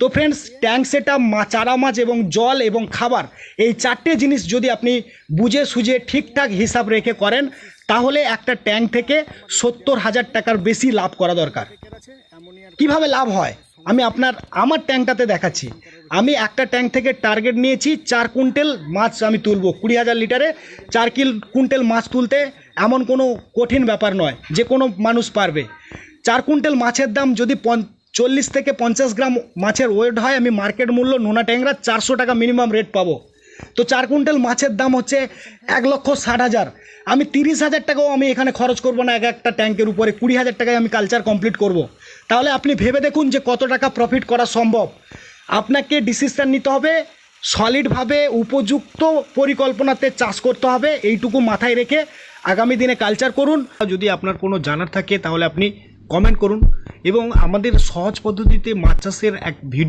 তো friends tank set up চারা মাছ এবং জল এবং খাবার, এই চারটে জিনিস যদি আপনি বুঝে সুঝে ঠিকঠাক হিসাব রেখে করেন, তাহলে একটা ট্যাঙ্ক থেকে সত্তর হাজার টাকার বেশি লাভ করা দরকার। কীভাবে লাভ হয়? আমি আপনার, আমার ট্যাঙ্কটাতে দেখাচ্ছি। আমি একটা ট্যাঙ্ক থেকে টার্গেট নিয়েছি চার কুইন্টাল মাছ আমি তুলবো, কুড়ি হাজার লিটারে। চার কিল, কুইন্টাল মাছ তুলতে এমন কোনো কঠিন ব্যাপার নয়, যে কোনো মানুষ পারবে। চার কুইন্টাল মাছের দাম যদি চল্লিশ থেকে পঞ্চাশ গ্রাম মাছের ওয়েট হয়, আমি মার্কেট মূল্য নোনা ট্যাংরা চারশো টাকা মিনিমাম রেট পাবো। তো চার কুইন্টাল মাছের দাম হচ্ছে এক লক্ষ ষাট হাজার। আমি তিরিশ হাজার টাকাও আমি এখানে খরচ করব না, এক একটা ট্যাঙ্কের উপরে কুড়ি হাজার টাকায় আমি কালচার কমপ্লিট করব। তাহলে আপনি ভেবে দেখুন যে কত টাকা প্রফিট করা সম্ভব। আপনাকে ডিসিশন নিতে হবে সলিডভাবে উপযুক্ত পরিকল্পনাতে চাষ করতে হবে, এইটুকু মাথায় রেখে আগামী দিনে কালচার করুন। যদি আপনার কোনো জানার থাকে, তাহলে আপনি কমেন্ট করুন। এবং আমাদের সহজ পদ্ধতিতে মাছ চাষের এক ভিডিও